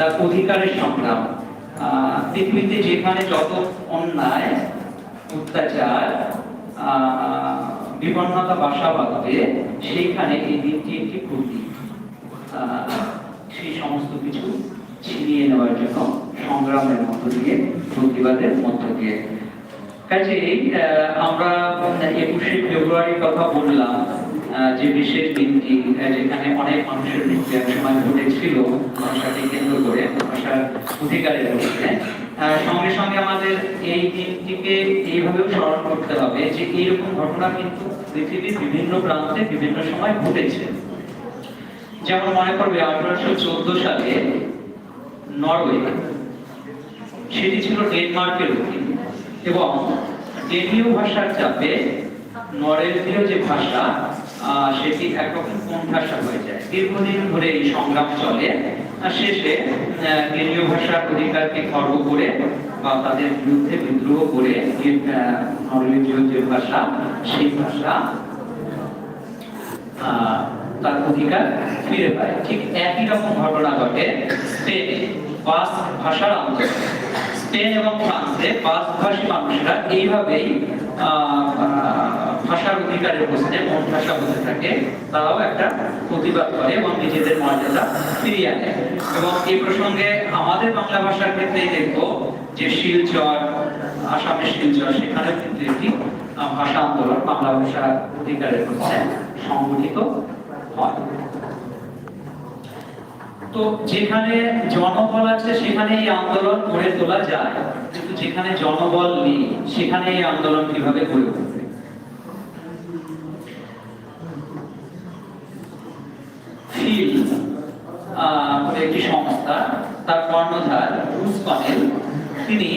তার অধিকারের সংগ্রাম। পৃথিবীতে যেখানে যত অন্যায় অত্যাচার বিপন্নতা বাসা বাঁধবে সেইখানে এই দিনটি একটি প্রতীক। সেই সমস্ত কিছু ছিনিয়ে নেওয়ার জন্য সংগ্রামের মধ্য দিয়ে প্রতিবাদের মধ্য দিয়ে। আহ, আমরা একুশে ফেব্রুয়ারির কথা বললাম যে বিশেষ দিনটি যেখানে অনেক মানুষের মৃত্যু এক সময় ঘটেছিল ভাষাকে কেন্দ্র করে ভাষার অধিকারের উপরে সঙ্গে সঙ্গে আমাদের এই দিনটিকে এইভাবেও স্মরণ করতে হবে যে এইরকম ঘটনা কিন্তু পৃথিবীর বিভিন্ন প্রান্তে বিভিন্ন সময় ঘটেছে। যেমন মনে করবে, আঠারোশো চোদ্দ সালে নরওয়ে, সেটি ছিল ডেনমার্কের অধীন এবং ডেনীয় ভাষার চাপে নরওয়েজীয় যে ভাষা সেটি একরকম কোণঠাসা হয়ে যায়। দীর্ঘদিন ধরে এই সংগ্রাম চলে। শেষে ডেনীয় ভাষার অধিকারকে খর্ব করে বা তাদের বিরুদ্ধে বিদ্রোহ করে যে ভাষা, সেই ভাষা তার অধিকার ফিরে পায়। ঠিক একই রকম ঘটনা ঘটে স্পেনে। বাস ভাষার আন্দোলন। স্পেন এবং ফ্রান্সে বাস ভাষী মানুষরা এইভাবেই অধিকারের প্রশ্নে মন ভাষা বলতে থাকে, তারাও একটা প্রতিবাদ করে এবং নিজেদের মর্যাদা ফিরিয়ে আনে। এবং এই প্রসঙ্গে আমাদের বাংলা ভাষার ক্ষেত্রেই দেখব যে শিলচর, আসামের শিলচর সেখানে কিন্তু একটি ভাষা আন্দোলন বাংলা ভাষার অধিকারের প্রশ্নে সংগঠিত হয়। তো যেখানে জনবল আছে, সেখানে এই আন্দোলন গড়ে তোলা যায়। কিন্তু যেখানে জনবল নেই, সেখানে এই আন্দোলন কীভাবে গড়ে উঠবে ফিল আহ, বলে একটি সংস্থা তার কর্ণধার ব্রুস কনেল তিনি